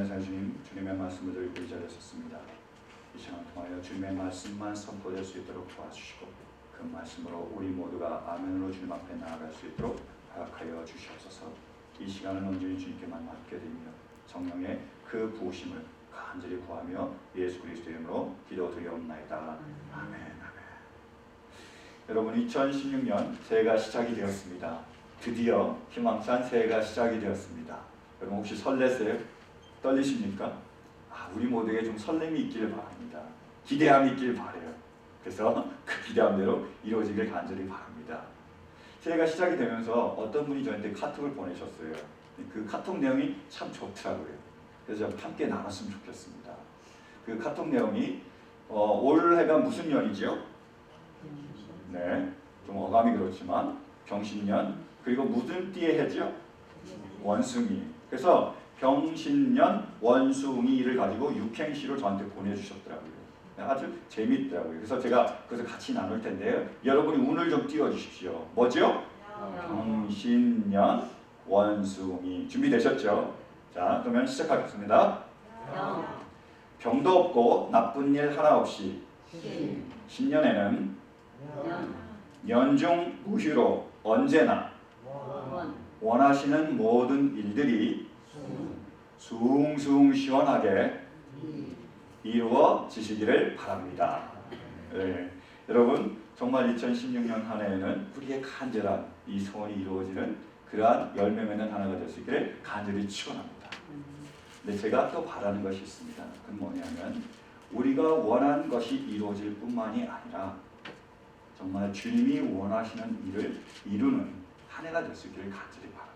전사 주님 주님의 말씀을 들고 이 자리에 섰습니다. 이 시간 통하여 주님의 말씀만 선포될 수 있도록 도와주시고 그 말씀으로 우리 모두가 아멘으로 주님 앞에 나아갈 수 있도록 허락하여 주시옵소서. 이 시간은 온전히 주님께만 맡겨드리며 성령의 그 부으심을 간절히 구하며 예수 그리스도 이름으로 기도드리옵나이다. 아멘. 아멘. 여러분 2016년 새해가 시작이 되었습니다. 드디어 희망찬 새해가 시작이 되었습니다. 여러분 혹시 설레세요? 떨리십니까? 아, 우리 모두에게 좀 설렘이 있기를 바랍니다. 기대함이 있길 바래요. 그래서 그 기대함대로 이루어지길 간절히 바랍니다. 새해가 시작이 되면서 어떤 분이 저한테 카톡을 보내셨어요. 그 카톡 내용이 참 좋더라고요. 그래서 좀 함께 나눴으면 좋겠습니다. 그 카톡 내용이 어, 올해가 무슨 년이죠? 네, 좀 어감이 그렇지만 병신년 그리고 무슨 띠의 해죠? 원숭이. 그래서 병신년 원숭이를 가지고 육행시로 저한테 보내주셨더라고요. 아주 재밌더라고요. 그래서 제가 그래서 같이 나눌 텐데요. 여러분이 운을 좀 띄워주십시오. 뭐죠? 병신년 원숭이 준비되셨죠? 자, 그러면 시작하겠습니다. 병도 없고 나쁜 일 하나 없이 신년에는 연중 무휴로 언제나 원하시는 모든 일들이 숭숭 시원하게 이루어지시기를 바랍니다. 네. 여러분 정말 2016년 한 해에는 우리의 간절한 이 소원이 이루어지는 그러한 열매 맺는 하나가 될 수 있기를 간절히 축원합니다. 근데 제가 또 바라는 것이 있습니다. 그건 뭐냐면 우리가 원하는 것이 이루어질 뿐만이 아니라 정말 주님이 원하시는 일을 이루는 한 해가 될 수 있기를 간절히 바랍니다.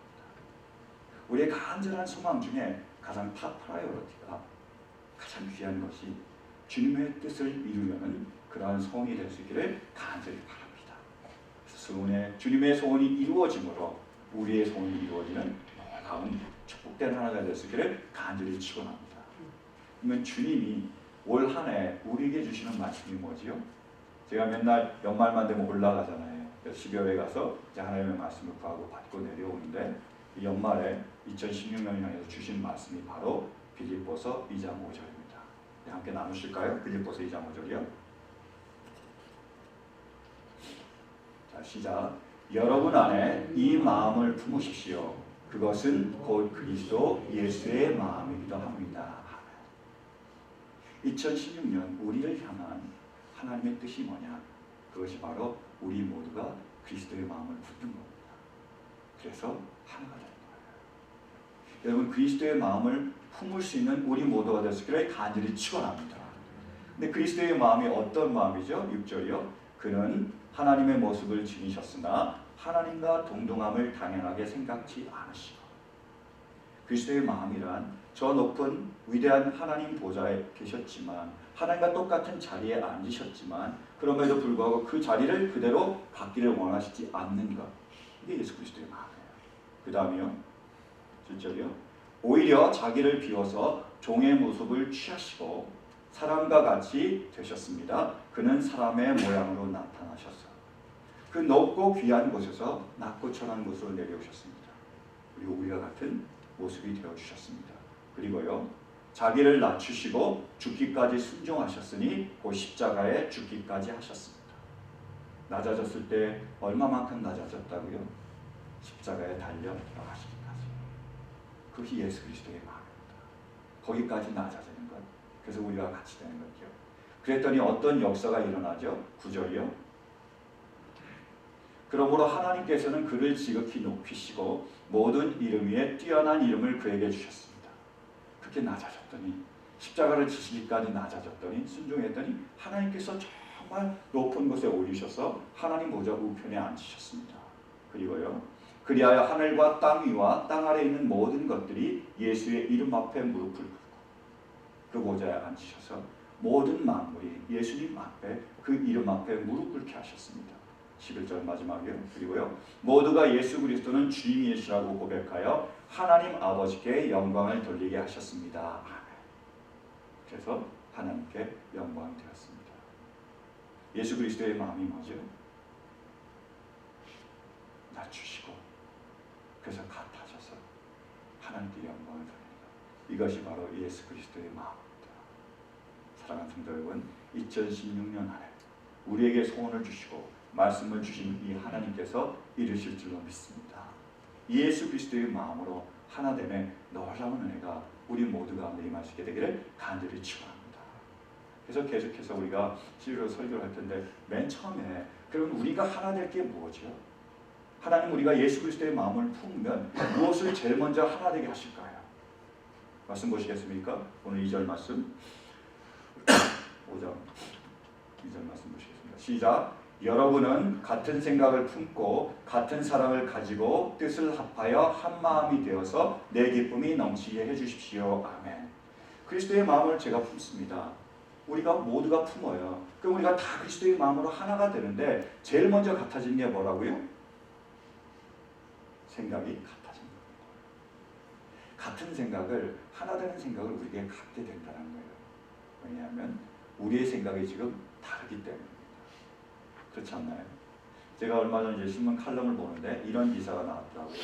우리의 간절한 소망 중에 가장 탑 프라이어리티가 가장 귀한 것이 주님의 뜻을 이루려는 그러한 소원이 될 수 있기를 간절히 바랍니다. 소원의 주님의 소원이 이루어짐으로 우리의 소원이 이루어지는 놀라운 축복된 하나가 될 수 있기를 간절히 축원합니다. 그러면 주님이 올 한 해 우리에게 주시는 말씀이 뭐지요? 제가 맨날 연말만 되면 올라가잖아요. 12월에 가서 이제 하나님의 말씀을 구하고 받고 내려오는데 이 연말에 2016년을 향해서 주신 말씀이 바로 빌립보서 2장 5절입니다. 네, 함께 나누실까요? 빌립보서 2장 5절이요. 자, 시작. 여러분 안에 이 마음을 품으십시오. 그것은 곧 그리스도 예수의 마음이기도 합니다. 2016년 우리를 향한 하나님의 뜻이 뭐냐? 그것이 바로 우리 모두가 그리스도의 마음을 품는 겁니다. 그래서 하나가 되는. 여러분 그리스도의 마음을 품을 수 있는 우리 모두가 있기를 간절히 축원합니다. 근데 그리스도의 마음이 어떤 마음이죠? 6절이요. 그는 하나님의 모습을 지니셨으나 하나님과 동등함을 당연하게 생각지 않으시고 그리스도의 마음이란 저 높은 위대한 하나님 보좌에 계셨지만 하나님과 똑같은 자리에 앉으셨지만 그럼에도 불구하고 그 자리를 그대로 갖기를 원하시지 않는 것 이게 예수 그리스도의 마음이에요. 그 다음이요 7절이요 오히려 자기를 비워서 종의 모습을 취하시고 사람과 같이 되셨습니다. 그는 사람의 모양으로 나타나셨어. 그 높고 귀한 곳에서 낮고 천한 곳으로 내려오셨습니다. 그리고 우리와 같은 모습이 되어 주셨습니다. 그리고요 자기를 낮추시고 죽기까지 순종하셨으니 그 십자가에 죽기까지 하셨습니다. 낮아졌을 때 얼마만큼 낮아졌다고요? 십자가에 달려 돌아가시기까지. 그것이 예수 그리스도의 마음입니다. 거기까지 낮아지는 것. 그래서 우리가 같이 되는 거죠. 그랬더니 어떤 역사가 일어나죠? 구절이요. 그러므로 하나님께서는 그를 지극히 높이시고 모든 이름 위에 뛰어난 이름을 그에게 주셨습니다. 그렇게 낮아졌더니 십자가를 지시기까지 낮아졌더니 순종했더니 하나님께서 정말 높은 곳에 올리셔서 하나님 보좌 우편에 앉히셨습니다. 그리고요. 그리하여 하늘과 땅 위와 땅 아래 있는 모든 것들이 예수의 이름 앞에 무릎을 꿇고 그 보좌에 앉히셔서 모든 만물이 예수님 앞에 그 이름 앞에 무릎 꿇게 하셨습니다. 11절 마지막이요. 그리고요. 모두가 예수 그리스도는 주님이시라고 고백하여 하나님 아버지께 영광을 돌리게 하셨습니다. 그래서 하나님께 영광이 되었습니다. 예수 그리스도의 마음이 뭐죠? 낮추시고 그래서 같아져서 하나님께 영광을 돌립니다. 이것이 바로 예수 그리스도의 마음입니다. 사랑하는 성도 여러분, 2016년 안에 우리에게 소원을 주시고 말씀을 주신 이 하나님께서 이루실 줄로 믿습니다. 예수 그리스도의 마음으로 하나됨의 놀라운 은혜가 우리 모두가 매임할 수 있게 되기를 간절히 축원합니다. 그래서 계속해서 우리가 치유로 설교를 할 텐데 맨 처음에 그럼 우리가 하나 될 게 뭐죠? 하나님 우리가 예수 그리스도의 마음을 품으면 무엇을 제일 먼저 하나 되게 하실까요? 말씀 보시겠습니까? 오늘 2절 말씀 5절 2절 말씀 보시겠습니다. 시작 여러분은 같은 생각을 품고 같은 사랑을 가지고 뜻을 합하여 한 마음이 되어서 내 기쁨이 넘치게 해주십시오. 아멘. 그리스도의 마음을 제가 품습니다. 우리가 모두가 품어요. 그럼 우리가 다 그리스도의 마음으로 하나가 되는데 제일 먼저 같아지는 게 뭐라고요? 생각이 거예요. 같은 생각을 하나 되는 생각을 우리에게 갖게 된다는 거예요. 왜냐하면 우리의 생각이 지금 다르기 때문입니다. 그렇지 않나요? 제가 얼마 전 이제 신문 칼럼을 보는데 이런 기사가 나왔더라고요.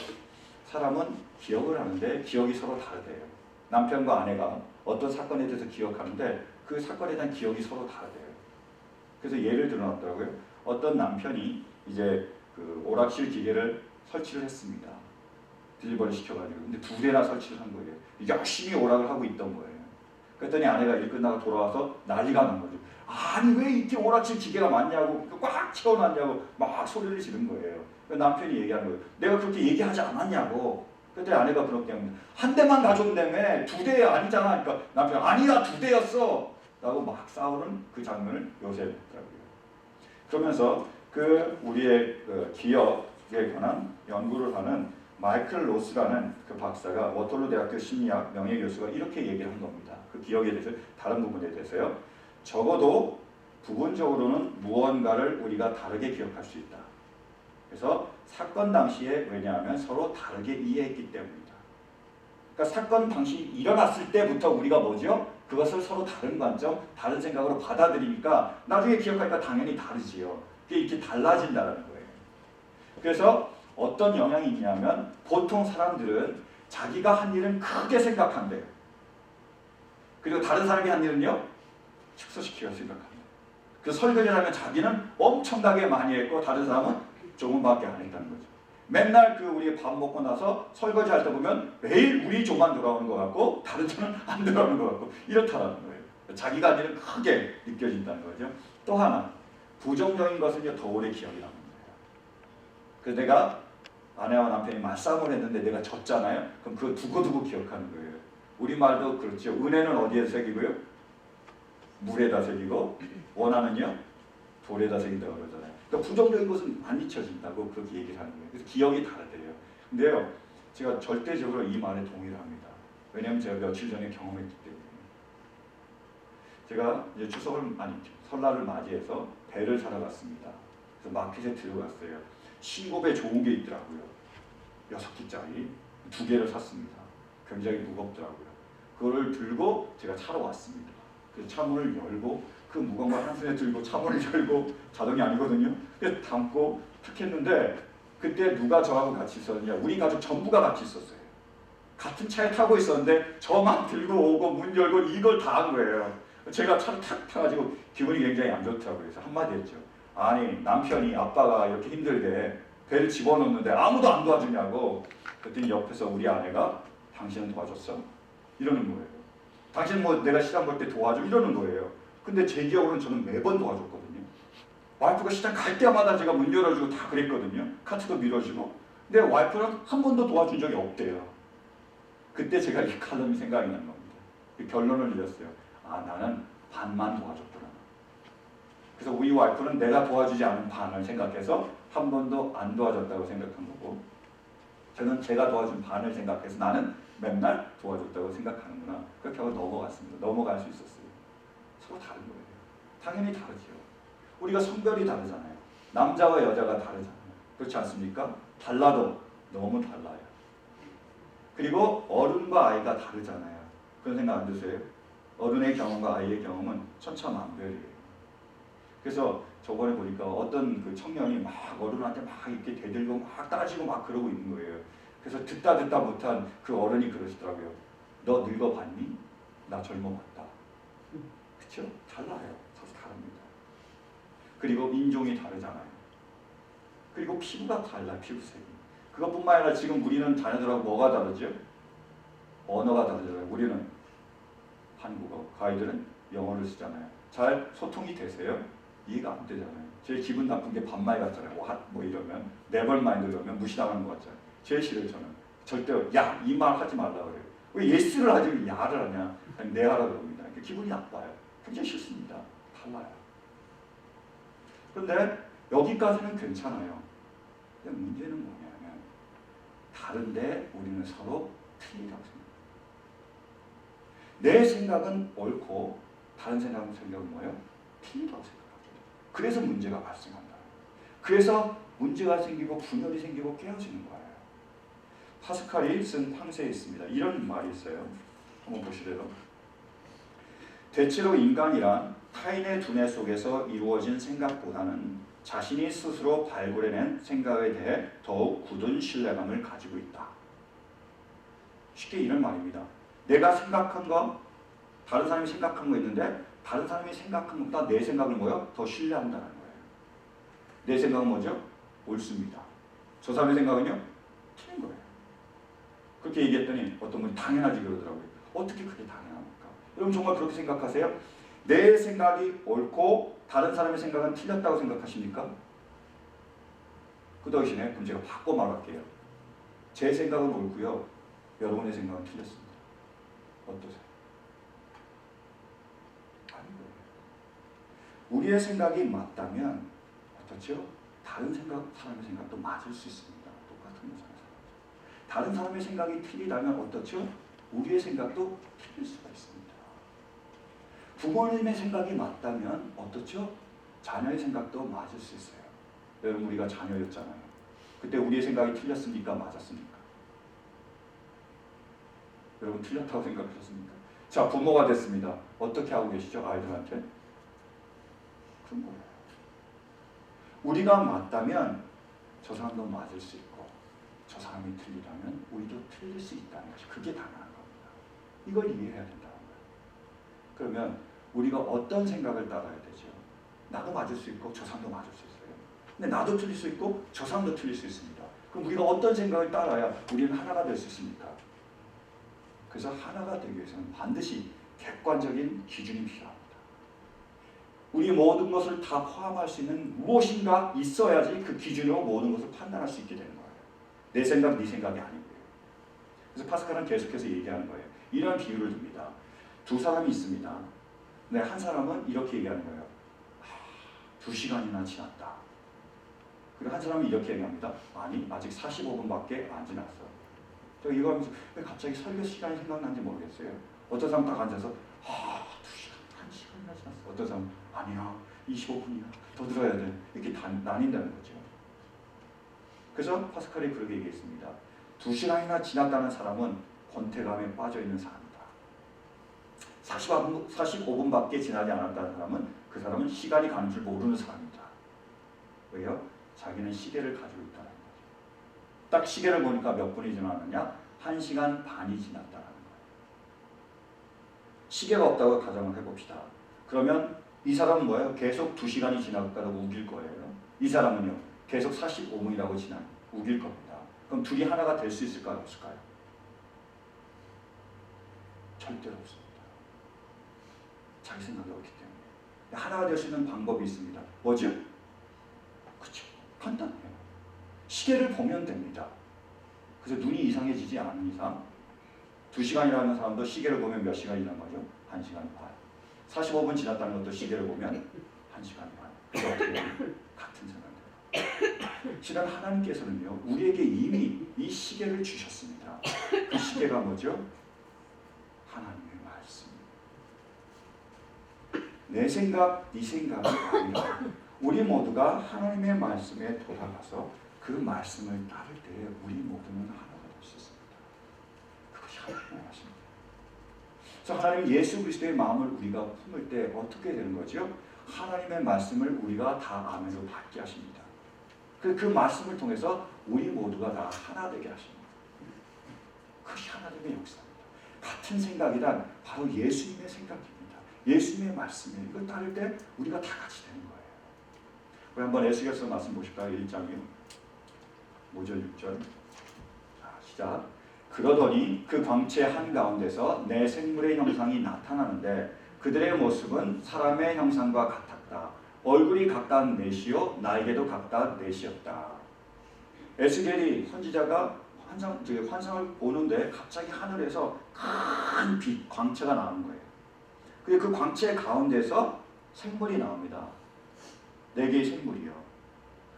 사람은 기억을 하는데 기억이 서로 다르대요. 남편과 아내가 어떤 사건에 대해서 기억하는데 그 사건에 대한 기억이 서로 다르대요. 그래서 예를 들어놨더라고요. 어떤 남편이 이제 그 오락실 기계를 설치를 했습니다. 딜리버리 시켜가지고 근데 두 대나 설치를 한 거예요. 열심히 오락을 하고 있던 거예요. 그랬더니 아내가 일 끝나고 돌아와서 난리가 난 거죠. 아니 왜 이렇게 오락실 기계가 많냐고 꽉 채워놨냐고 막 소리를 지른 거예요. 남편이 얘기하는 거예요. 내가 그렇게 얘기하지 않았냐고. 그때 아내가 그렇게 합니다. 한 대만 가져온다며 두 대 아니잖아. 그러니까 남편 아니야 두 대였어. 라고 막 싸우는 그 장면을 요새했더라고요. 그러면서 그 우리의 그 기억에 관한 연구를 하는 마이클 로스라는 그 박사가 워털루 대학교 심리학 명예교수가 이렇게 얘기를 한 겁니다. 그 기억에 대해서 다른 부분에 대해서요. 적어도 부분적으로는 무언가를 우리가 다르게 기억할 수 있다. 그래서 사건 당시에 왜냐하면 서로 다르게 이해했기 때문이다. 그러니까 사건 당시 일어났을 때부터 우리가 뭐죠? 그것을 서로 다른 관점, 다른 생각으로 받아들이니까 나중에 기억하니까 당연히 다르지요. 그게 이렇게 달라진다는. 그래서 어떤 영향이 있냐면 보통 사람들은 자기가 한 일은 크게 생각한대요. 그리고 다른 사람이 한 일은요 축소시키려 생각합니다. 그 설거지를 하면 자기는 엄청나게 많이 했고 다른 사람은 조금밖에 안 했다는 거죠. 맨날 그 우리 밥 먹고 나서 설거지 할 때 보면 매일 우리 조만 돌아오는 것 같고 다른 조는 안 돌아오는 것 같고 이렇다라는 거예요. 자기가 한 일은 크게 느껴진다는 거죠. 또 하나 부정적인 것은 더 오래 기억이 거예요. 그래서 내가 아내와 남편이 맞싸움을 했는데 내가 졌잖아요. 그럼 그거 두고두고 기억하는 거예요. 우리말도 그렇죠. 은혜는 어디에 새기고요? 물에다 새기고 원하는요? 돌에다 새긴다고 그러잖아요. 그러니까 부정적인 것은 안 잊혀진다고 그렇게 얘기를 하는 거예요. 그래서 기억이 다르대요. 근데요, 제가 절대적으로 이 말에 동의를 합니다. 왜냐하면 제가 며칠 전에 경험했기 때문에. 제가 이제 추석을 아니 설날을 맞이해서 배를 사러 갔습니다. 그래서 마켓에 들어갔어요. 신고배 좋은 게 있더라고요. 여섯 개짜리 두 개를 샀습니다. 굉장히 무겁더라고요. 그거를 들고 제가 차로 왔습니다. 그 차문을 열고 그 무거운 걸 한 손에 들고 차문을 열고 자동이 아니거든요. 그래서 담고 탁 했는데 그때 누가 저하고 같이 있었느냐? 우리 가족 전부가 같이 있었어요. 같은 차에 타고 있었는데 저만 들고 오고 문 열고 이걸 다 한 거예요. 제가 차를 탁 타가지고 기분이 굉장히 안 좋더라고요. 그래서 한마디 했죠. 아니 남편이 아빠가 이렇게 힘들게 배를 집어넣는데 아무도 안 도와주냐고 그랬더니 옆에서 우리 아내가 당신은 도와줬어? 이러는 거예요. 당신 뭐 내가 시장 볼 때 도와줘? 이러는 거예요. 근데 제 기억으로는 저는 매번 도와줬거든요. 와이프가 시장 갈 때마다 제가 문 열어주고 다 그랬거든요. 카트도 밀어주고. 근데 와이프는 한 번도 도와준 적이 없대요. 그때 제가 이 칼럼이 생각이 난 겁니다. 그 결론을 내렸어요. 아 나는 반만 도와줬구나. 그래서 우리 와이프는 내가 도와주지 않은 반을 생각해서 한 번도 안 도와줬다고 생각한 거고 저는 제가 도와준 반을 생각해서 나는 맨날 도와줬다고 생각하는구나. 그렇게 하고 넘어갔습니다. 넘어갈 수 있었어요. 서로 다른 거예요. 당연히 다르죠. 우리가 성별이 다르잖아요. 남자와 여자가 다르잖아요. 그렇지 않습니까? 달라도 너무 달라요. 그리고 어른과 아이가 다르잖아요. 그런 생각 안 드세요? 어른의 경험과 아이의 경험은 천차만별이에요. 그래서 저번에 보니까 어떤 그 청년이 막 어른한테 막 이렇게 대들고 막 따지고 막 그러고 있는 거예요. 그래서 듣다 듣다 못한 그 어른이 그러시더라고요. 너 늙어봤니? 나 젊어봤다. 그쵸? 달라요. 서로 다릅니다. 그리고 인종이 다르잖아요. 그리고 피부가 달라 피부색이. 그것뿐만 아니라 지금 우리는 자녀들하고 뭐가 다르죠? 언어가 다르잖아요. 우리는 한국어, 그 아이들은 영어를 쓰잖아요. 잘 소통이 되세요? 이해가 안 되잖아요. 제일 기분 나쁜 게 반말 같잖아요. 뭐, 하- 뭐 이러면 네벌 마인드 이러면 무시당하는 것 같잖아요. 제일 싫어요 저는. 절대 야 이 말 하지 말라 그래요. 왜 예스를 하지 왜 야를 하냐? 그냥 내 하라 그럽니다. 그러니까 기분이 나빠요. 굉장히 싫습니다. 달라요. 그런데 여기까지는 괜찮아요. 근데 문제는 뭐냐면 다른데 우리는 서로 틀리다고 생각해요. 내 생각은 옳고 다른 생각은 뭐예요? 틀리다고 생각하죠. 그래서 문제가 발생한다. 그래서 문제가 생기고 분열이 생기고 깨어지는 거예요. 파스칼이 쓴 팡세에 있습니다. 이런 말이 있어요. 한번 보시래요. 대체로 인간이란 타인의 두뇌 속에서 이루어진 생각보다는 자신이 스스로 발굴해낸 생각에 대해 더욱 굳은 신뢰감을 가지고 있다. 쉽게 이런 말입니다. 내가 생각한 거, 다른 사람이 생각한 거 있는데 다른 사람이 생각한 것보다 내 생각을 뭐요? 더 신뢰한다는 거예요. 내 생각은 뭐죠? 옳습니다. 저 사람의 생각은요? 틀린 거예요. 그렇게 얘기했더니 어떤 분이 당연하지 그러더라고요. 어떻게 그게 당연합니까? 여러분 정말 그렇게 생각하세요? 내 생각이 옳고 다른 사람의 생각은 틀렸다고 생각하십니까? 그 대신에 그럼 제가 바꿔 말할게요. 제 생각은 옳고요. 여러분의 생각은 틀렸습니다. 어떠세요? 우리의 생각이 맞다면 어떻죠? 다른 생각, 사람의 생각도 맞을 수 있습니다. 똑같은 것을 다른 사람의 생각이 틀리다면 어떻죠? 우리의 생각도 틀릴 수가 있습니다. 부모님의 생각이 맞다면 어떻죠? 자녀의 생각도 맞을 수 있어요. 여러분 우리가 자녀였잖아요. 그때 우리의 생각이 틀렸습니까? 맞았습니까? 여러분 틀렸다고 생각하셨습니까? 자 부모가 됐습니다. 어떻게 하고 계시죠? 아이들한테? 그런 거예요. 우리가 맞다면 저 사람도 맞을 수 있고 저 사람이 틀리다면 우리도 틀릴 수 있다는 것이 그게 당연한 겁니다. 이걸 이해해야 된다는 거예요. 그러면 우리가 어떤 생각을 따라야 되죠? 나도 맞을 수 있고 저 사람도 맞을 수 있어요. 근데 나도 틀릴 수 있고 저 사람도 틀릴 수 있습니다. 그럼 우리가 어떤 생각을 따라야 우리는 하나가 될 수 있습니까? 그래서 하나가 되기 위해서는 반드시 객관적인 기준이 필요합니다. 우리 모든 것을 다 포함할 수 있는 무엇인가 있어야지 그 기준으로 모든 것을 판단할 수 있게 되는 거예요. 내 생각, 네 생각이 아니고요. 그래서 파스칼은 계속해서 얘기하는 거예요. 이런 비유를 듭니다. 두 사람이 있습니다. 근데 한 사람은 이렇게 얘기하는 거예요. 아, 두 시간이나 지났다. 그리고 한 사람은 이렇게 얘기합니다. 아니, 아직 45분밖에 안 지났어. 저 이거 하면서 왜 갑자기 설교 시간이 생각난지 모르겠어요. 어떤 사람 딱 앉아서 아, 두 시간, 한 지났어. 어떤 사람 아니야, 25분이야. 더 들어야 돼. 이렇게 다 나뉜다는 거죠. 그래서 파스칼이 그렇게 얘기했습니다. 두 시간이나 지났다는 사람은 권태감에 빠져 있는 사람이다. 45분, 45분밖에 지나지 않았다는 사람은 그 사람은 시간이 가는 줄 모르는 사람이다. 왜요? 자기는 시계를 가지고 있다는 거죠. 딱 시계를 보니까 몇 분이 지났느냐? 1시간 반이 지났다는 거예요. 시계가 없다고 가정을 해봅시다. 그러면 이 사람은 뭐예요? 계속 2시간이 지나가다가 우길 거예요. 이 사람은요. 계속 45분이라고 지나 우길 겁니다. 그럼 둘이 하나가 될 수 있을까요? 없을까요? 절대로 없습니다. 자기 생각이 없기 때문에. 하나가 될 수 있는 방법이 있습니다. 뭐죠? 그렇죠. 간단해요. 시계를 보면 됩니다. 그래서 눈이 이상해지지 않은 이상 두 시간이라는 사람도 시계를 보면 몇 시간이 난 거죠? 한 시간 반. 45분 지났다는 것도 시계를 보면 한 시간 반. 같은 생각입니다. 실은 하나님께서는요 우리에게 이미 이 시계를 주셨습니다. 그 시계가 뭐죠? 하나님의 말씀. 내 생각, 네 생각이 아니라 우리 모두가 하나님의 말씀에 돌아가서 그 말씀을 따를 때 우리 모두는 하나가 될 수 있습니다. 그것이 하나님의 말씀입니다. 그래서 하나님 예수 그리스도의 마음을 우리가 품을 때 어떻게 되는 거죠? 하나님의 말씀을 우리가 다 아멘으로 받게 하십니다. 그, 그 말씀을 통해서 우리 모두가 다 하나 되게 하십니다. 그것이 하나님의 역사입니다. 같은 생각이란 바로 예수님의 생각입니다. 예수님의 말씀이에요. 이걸 따를 때 우리가 다 같이 되는 거예요. 우리 한번 에스겔서 말씀 보실까요? 1장이요. 5절 6절. 자, 시작. 그러더니 그 광채 한가운데서 내 생물의 형상이 나타나는데 그들의 모습은 사람의 형상과 같았다. 얼굴이 각각 넷이요 나에게도 각각 넷이었다. 에스겔이 선지자가 환상, 저 환상을 보는데 갑자기 하늘에서 큰 빛, 광채가 나오는 거예요. 근데 그 광채 가운데서 생물이 나옵니다. 네 개의 생물이요.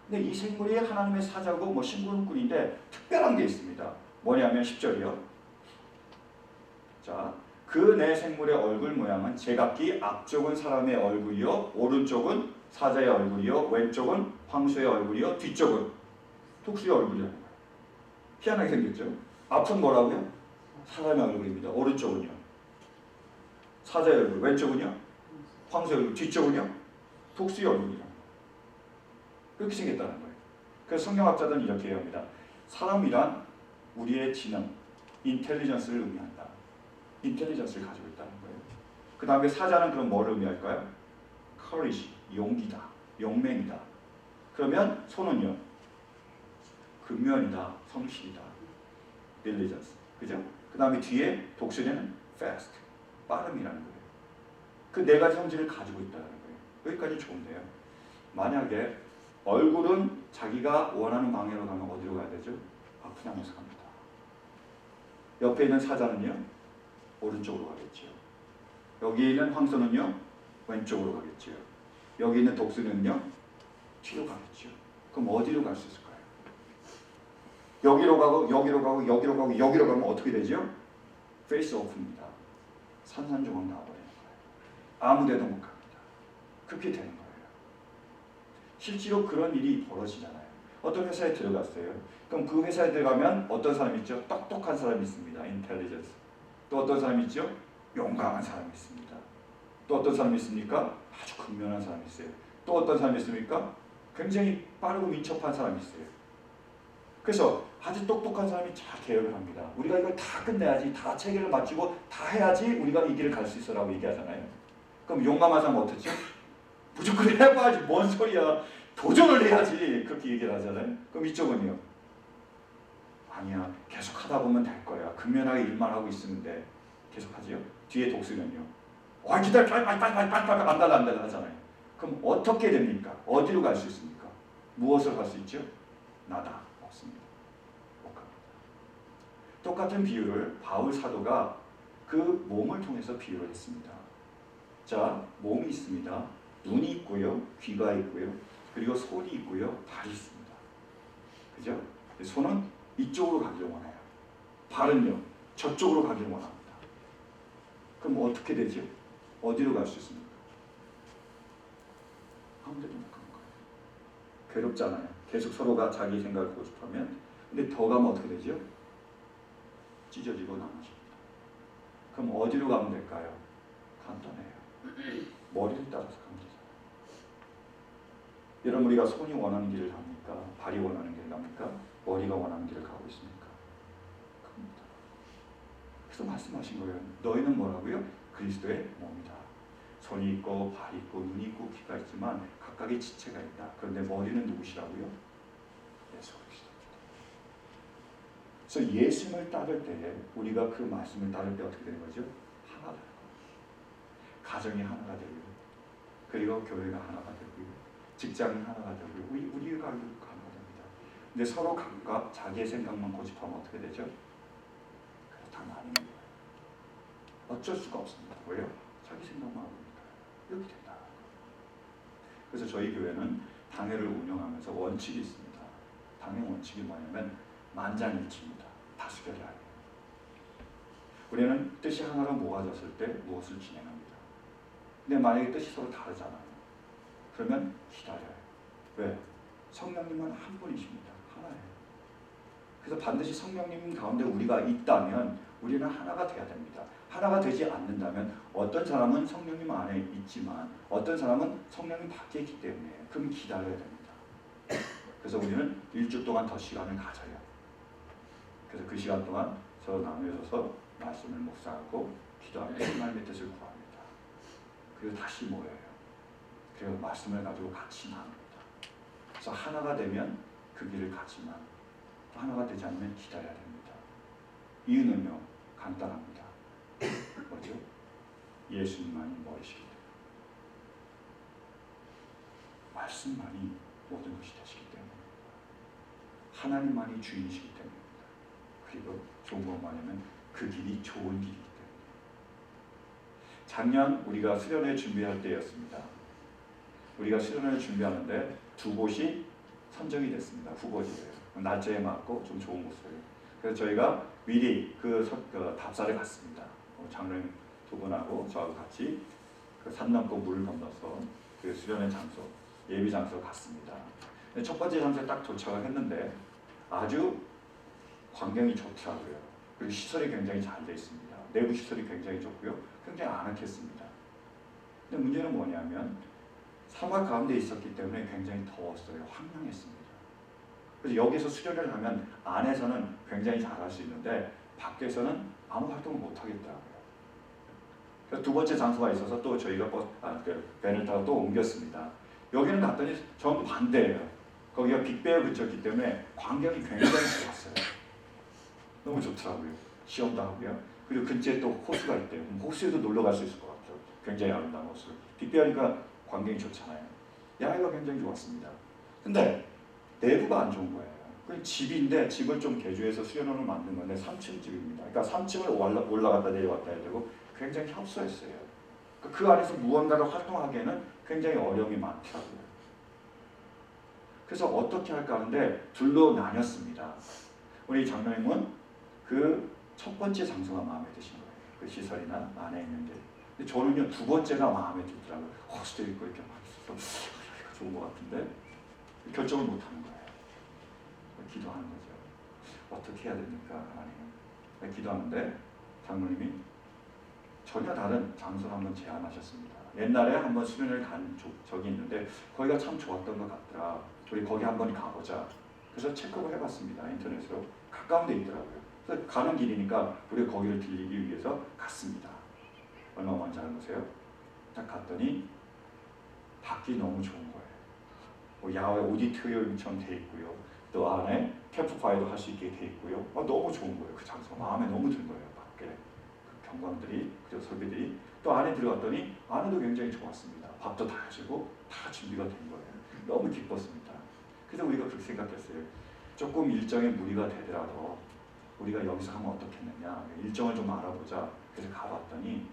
근데 이 생물이 하나님의 사자고 뭐 신분꾼인데 특별한 게 있습니다. 뭐냐면 10절이요. 자, 그네 생물의 얼굴 모양은 제각기 앞쪽은 사람의 얼굴이요, 오른쪽은 사자의 얼굴이요, 왼쪽은 황소의 얼굴이요, 뒤쪽은 독수의 얼굴이라는 거예요. 희한하게 생겼죠. 앞은 뭐라고요? 사람의 얼굴입니다. 오른쪽은요. 사자의 얼굴, 왼쪽은요. 황소의 얼굴, 뒤쪽은요. 독수의 얼굴이라는 거예요. 그렇게 생겼다는 거예요. 그래서 성경학자들은 이렇게 얘기합니다. 사람이란 우리의 지능, 인텔리전스를 의미한다. 인텔리전스를 가지고 있다는 거예요. 그 다음에 사자는 그럼 뭐를 의미할까요? courage, 용기다, 용맹이다. 그러면 소는요? 근면이다, 성실이다, diligence. 그죠? 그 다음에 뒤에 독수리는 fast, 빠름이라는 거예요. 그 네 가지 성질을 가지고 있다는 거예요. 여기까지 좋은데요. 만약에 얼굴은 자기가 원하는 방향으로 가면 어디로 가야 되죠? 아픈 향해서 갑니다. 옆에 있는 사자는요, 오른쪽으로 가겠죠. 여기 있는 황소는요, 왼쪽으로 가겠죠. 여기 있는 독수리는요, 뒤로 가겠죠. 그럼 어디로 갈 수 있을까요? 여기로 가고, 여기로 가고, 여기로 가고, 여기로 가면 어떻게 되죠? 페이스 오프입니다. 산산조각 나와버리는 거예요. 아무데도 못 갑니다. 그렇게 되는 거예요. 실제로 그런 일이 벌어지잖아요. 어떤 회사에 들어갔어요. 그럼 그 회사에 들어가면 어떤 사람이 있죠? 똑똑한 사람이 있습니다. 인텔리전스. 또 어떤 사람이 있죠? 용감한 사람이 있습니다. 또 어떤 사람이 있습니까? 아주 근면한 사람이 있어요. 또 어떤 사람이 있습니까? 굉장히 빠르고 민첩한 사람이 있어요. 그래서 아주 똑똑한 사람이 잘 계획을 합니다. 우리가 이걸 다 끝내야지, 다 체계를 맞추고 다 해야지 우리가 이 길을 갈 수 있어라고 얘기하잖아요. 그럼 용감한 사람은 어떻죠? 무조건 해봐야지 뭔 소리야 도전을 해야지 그렇게 얘기를 하잖아요. 그럼 이쪽은요? 아니야 계속 하다 보면 될 거야. 근면하게 일만 하고 있으면 돼. 계속 하지요? 뒤에 독수리는요? 와 기다려. 빨리 빨리 빨리 빨리 빨리 안 달라 안 달라 하잖아요. 그럼 어떻게 됩니까? 어디로 갈 수 있습니까? 무엇을 할 수 있죠? 나다. 없습니다. 못 갑니다. 똑같은 비유를 바울 사도가 그 몸을 통해서 비유를 했습니다. 자 몸이 있습니다. 눈이 있고요, 귀가 있고요, 그리고 손이 있고요, 발이 있습니다. 그죠? 손은 이쪽으로 가기를 원해요. 발은요, 저쪽으로 가기를 원합니다. 그럼 어떻게 되죠? 어디로 갈 수 있습니까? 아무 데도 못 가는 거예요. 괴롭잖아요. 계속 서로가 자기 생각을 고집하면. 근데 더 가면 어떻게 되죠? 찢어지고 나눠집니다. 그럼 어디로 가면 될까요? 간단해요. 머리를 따라서 가면 되잖아요. 여러분 우리가 손이 원하는 길을 갑니까? 발이 원하는 길을 갑니까? 머리가 원하는 길을 가고 있습니까? 갑니다. 그래서 말씀하신 거예요. 너희는 뭐라고요? 그리스도의 몸이다. 손이 있고 발이 있고 눈이 있고 귀가 있지만 각각의 지체가 있다. 그런데 머리는 누구시라고요? 예수 그리스도입니다. 그래서 예수님을 따를 때 우리가 그 말씀을 따를 때 어떻게 되는 거죠? 하나 거예요. 가정이 하나가 되고요. 그리고 교회가 하나가 되고요. 직장이 하나가 되고요. 우리, 우리가 하나가 됩니다. 근데 서로 각각 자기의 생각만 고집하면 어떻게 되죠? 다 나뉘는 거예요. 어쩔 수가 없습니다. 왜요? 자기 생각만 하고 있니까 이렇게 된다. 그래서 저희 교회는 당회를 운영하면서 원칙이 있습니다. 당회 원칙이 뭐냐면 만장일치입니다. 다수결이 아니에요. 우리는 뜻이 하나로 모아졌을 때 무엇을 진행합니다. 근데 만약에 뜻이 서로 다르잖아요. 그러면 기다려요. 왜? 성령님은 한 분이십니다. 하나예요. 그래서 반드시 성령님 가운데 우리가 있다면 우리는 하나가 돼야 됩니다. 하나가 되지 않는다면 어떤 사람은 성령님 안에 있지만 어떤 사람은 성령님 밖에 있기 때문에 그럼 기다려야 됩니다. 그래서 우리는 일주 동안 더 시간을 가져요. 그래서 그 시간 동안 서로 나누어서 말씀을 묵상하고 기도하며 하나님의 뜻을 구합니다. 그리고 다시 모여요. 그리고 말씀을 가지고 같이 나눕니다. 그래서 하나가 되면 그 길을 가지만 또 하나가 되지 않으면 기다려야 됩니다. 이유는요 간단합니다. 뭐죠? 예수님만이 머리시기 때문에 말씀만이 모든 것이 되시기 때문에 하나님만이 주인이시기 때문입니다. 그리고 좋은 것 뭐냐면 그 길이 좋은 길이기 때문에 작년 우리가 수련회 준비할 때였습니다. 우리가 수련회를 준비하는데 두 곳이 선정이 됐습니다. 후보지예요. 날짜에 맞고 좀 좋은 곳이에요. 그래서 저희가 미리 그, 서- 그 답사를 갔습니다. 어, 장로님 두 분하고 저하고 같이 그 산남고 물을 건너서 그 수련회 장소 예비 장소 갔습니다. 첫 번째 장소에 딱 도착을 했는데 아주 광경이 좋더라고요. 그리고 시설이 굉장히 잘 돼 있습니다. 내부 시설이 굉장히 좋고요. 굉장히 아늑했습니다. 근데 문제는 뭐냐면 사막 가운데 있었기 때문에 굉장히 더웠어요. 황량했습니다. 그래서 여기서 수련을 하면 안에서는 굉장히 잘할 수 있는데 밖에서는 아무 활동을 못 하겠더라고요. 그래서 두 번째 장소가 있어서 또 저희가 버스, 아, 그 배를 타고 또 옮겼습니다. 여기는 갔더니 전부 반대예요. 거기가 빅베어 근처였기 때문에 광경이 굉장히 좋았어요. 너무 좋더라고요. 시험도 하고요. 그리고 근처에 또 호수가 있대요. 호수에도 놀러 갈 수 있을 것 같아요. 굉장히 아름다운 호수. 빅베어니까 광경이 좋잖아요. 야외가 굉장히 좋았습니다. 근데 내부가 안 좋은 거예요. 그 집인데 집을 좀 개조해서 수련원을 만든 건데 3층 집입니다. 그러니까 3층을 올라, 올라갔다 내려갔다 해야 되고 굉장히 협소했어요. 그- 그 안에서 무언가를 활동하기에는 굉장히 어려움이 많더라고요. 그래서 어떻게 할까 하는데 둘로 나뉘었습니다. 우리 장로님은 그 첫 번째 장소가 마음에 드신 거예요. 그 시설이나 안에 있는 게. 저는요 두 번째가 마음에 들더라고요. 호수도 있고 이렇게 막 있어서 좋은 것 같은데 결정을 못 하는 거예요. 기도하는 거죠. 어떻게 해야 됩니까, 하나님? 네, 기도하는데 장로님이 전혀 다른 장소를 한번 제안하셨습니다. 옛날에 한번 수련을 간 조- 적이 있는데 거기가 참 좋았던 것 같더라. 우리 거기 한번 가보자. 그래서 체크를 해봤습니다. 인터넷으로 가까운 데 있더라고요. 그래서 가는 길이니까 우리 거기를 들리기 위해서 갔습니다. 얼마 먼저 거세요? 딱 갔더니 밖이 너무 좋은 거예요. 뭐 야외 오디토리움처럼 돼 있고요. 또 안에 캠프파이어도 할 수 있게 돼 있고요. 아, 너무 좋은 거예요. 그 장소 마음에 너무 든 거예요. 밖에 그 경관들이 그리고 설비들이 또 안에 들어갔더니 안에도 굉장히 좋았습니다. 밥도 다 해주고 다 준비가 된 거예요. 너무 기뻤습니다. 그래서 우리가 그렇게 생각했어요. 조금 일정에 무리가 되더라도 우리가 여기서 하면 어떻겠느냐 일정을 좀 알아보자. 그래서 가봤더니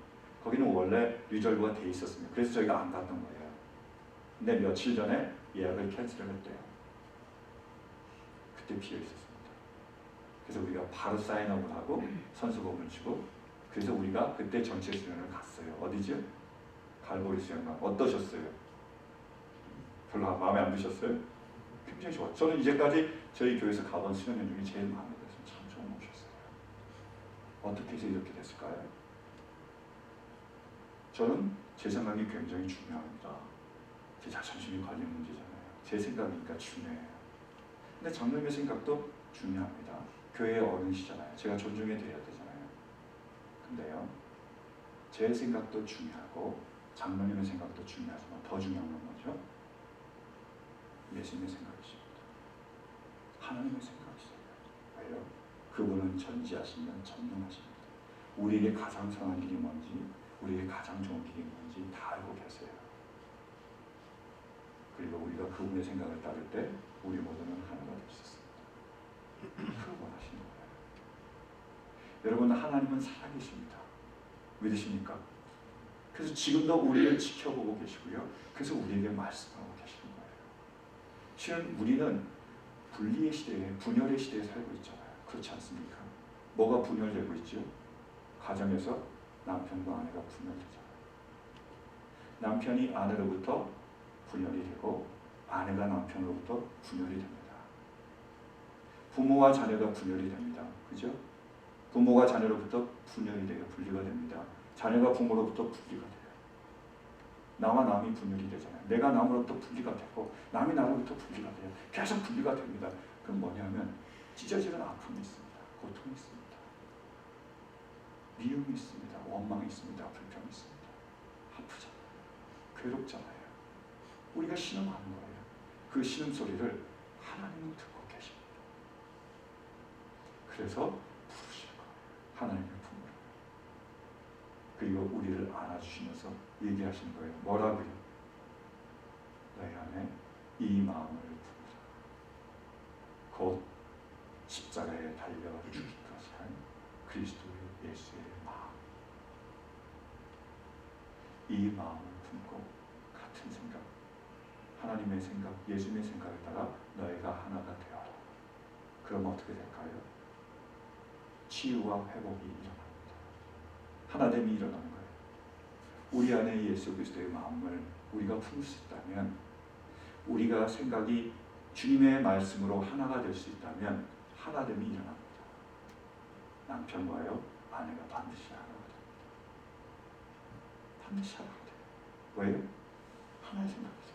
거기는 원래 리저브가 돼 있었습니다. 그래서 저희가 안 갔던 거예요. 근데 며칠 전에 예약을 캔슬을 했대요. 그때 비어 있었습니다. 그래서 우리가 바로 사인업을 하고 선수범을 주고 그래서 우리가 그때 전체 수련을 갔어요. 어디죠? 갈보리 수련관 어떠셨어요? 별로 마음에 안 드셨어요? 굉장히 좋아. 저는 이제까지 저희 교회에서 가본 수련회 중에 제일 마음에 들었어요. 참 좋은 곳이었어요. 어떻게 해서 이렇게 됐을까요? 저는 제 생각이 굉장히 중요합니다. 제 자존심이 걸린 문제잖아요. 제 생각이니까 중요해요. 근데 장로님의 생각도 중요합니다. 교회의 어른이시잖아요. 제가 존중해 드려야 되잖아요. 근데요, 제 생각도 중요하고 장로님의 생각도 중요하지만 더 중요한 건 뭐죠? 예수님의 생각이십니다. 하나님의 생각이세요. 왜요? 그분은 전지하시면 전능하십니다. 우리에게 가장 선한 길이 뭔지, 우리에게 가장 좋은 길이 뭔지 다 알고 계세요. 그리고 우리가 그분의 생각을 따를 때 우리 모두는 하나가 될 수 있습니다. 그걸 원하시는 거예요. 여러분 하나님은 살아계십니다. 믿으십니까? 그래서 지금도 우리를 지켜보고 계시고요. 그래서 우리에게 말씀하고 계시는 거예요. 실은 우리는 분리의 시대에 분열의 시대에 살고 있잖아요. 그렇지 않습니까? 뭐가 분열되고 있죠? 가정에서 남편과 아내가 분열되잖아요. 남편이 아내로부터 분열이 되고 아내가 남편으로부터 분열이 됩니다. 부모와 자녀가 분열이 됩니다. 그죠? 부모가 자녀로부터 분열이 돼요. 분리가 됩니다. 자녀가 부모로부터 분리가 돼요. 나와 남이 분열이 되잖아요. 내가 남으로부터 분리가 되고 남이 나로부터 분리가 돼요. 계속 분리가 됩니다. 그럼 뭐냐면 찢어지는 아픔이 있습니다. 고통이 있습니다. 미움이 있습니다. 원망이 있습니다. 불평이 있습니다. 아프잖아요. 괴롭잖아요. 우리가 신음하는 거예요. 그 신음 소리를 하나님은 듣고 계십니다. 그래서 부르실 거예요. 하나님의 품으로. 그리고 우리를 안아주시면서 얘기하시는 거예요. 뭐라고요? 너희 안에 이 마음을 품으라. 곧 십자가에 달려 죽기까지 한 그리스도의 예수의 마음. 이 마음을 품고 같은 생각, 하나님의 생각, 예수님의 생각에 따라 너희가 하나가 되어라. 그럼 어떻게 될까요? 치유와 회복이 일어납니다. 하나됨이 일어나는 거예요. 우리 안에 예수 그리스도의 마음을 우리가 품을 수 있다면, 우리가 생각이 주님의 말씀으로 하나가 될 수 있다면 하나됨이 일어납니다. 남편과요, 아내가 반드시 하나가 됩니다. 반드시 하나가 돼요. 왜요? 하나의 생각이죠.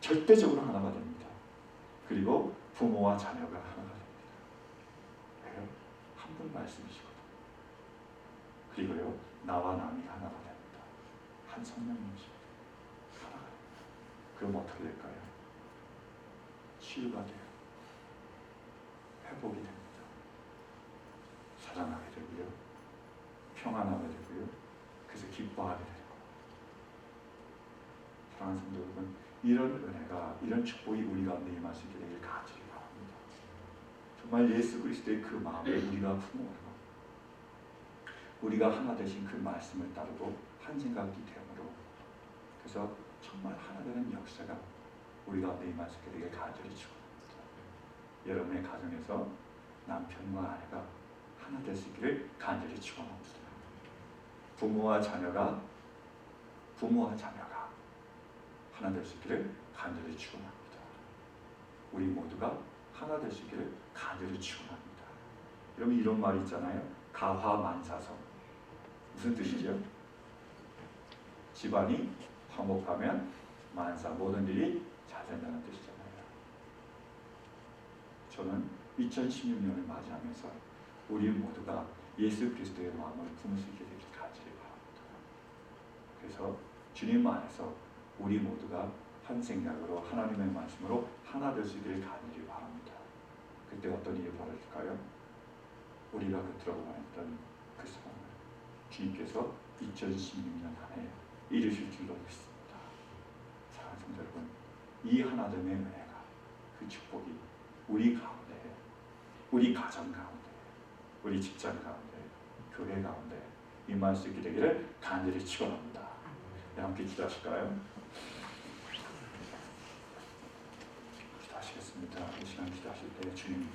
절대적으로 하나가 됩니다. 그리고 부모와 자녀가 하나가 됩니다. 왜요? 한 분 말씀이시거든. 그리고요, 나와 남이 하나가 됩니다. 한 성령님이시거든. 하나가 됩니다. 그럼 어떻게 될까요? 치유가 돼요. 회복이 됩니다. 사랑하게 되고요. 평안하게 되고요. 그래서 기뻐하게 거예요. 사랑하는 성도 여러분, 이런 은혜가, 이런 축복이 우리 가운데 있게 되길 간절히 바랍니다. 정말 예수 그리스도의 그 마음을 우리가 품어라. 우리가 하나 되신 그 말씀을 따르고 한 생각이 되므로 그래서 정말 하나 되는 역사가 우리 가운데 임할 수 있게 되길 간절히 축원합니다. 여러분의 가정에서 남편과 아내가 하나 될 수 있기를 간절히 축원합니다. 부모와 자녀가 부모와 자녀가 하나 될 수 있기를 간절히 축원합니다. 우리 모두가 하나 될 수 있기를 간절히 축원합니다. 여러분 이런 말 있잖아요. 가화만사성 무슨 뜻이죠? 집안이 화목하면 만사 모든 일이 잘 된다는 뜻이잖아요. 저는 2016년을 맞이하면서 우리 모두가 예수 그리스도의 마음을 품을 수 있게 되길 간절히 바랍니다. 그래서 주님 안에서 우리 모두가 한 생각으로 하나님의 말씀으로 하나 될 수 있기를 간절히 바랍니다. 그때 어떤 일이 벌어질까요? 우리가 겉들어 보냈던 그 소망을 주님께서 2016년 한해 이루실 줄로 믿습니다. 사랑하는 성도 여러분, 이 하나됨의 은혜가 그 축복이 우리 가운데, 우리 가정 가운데, 우리 직장 가운데, 교회 가운데 임할 수 있게 되기를 간절히 축원합니다. 네, 함께 기도하실까요? 기도하시겠습니다. 이 시간 기도하실 때 주님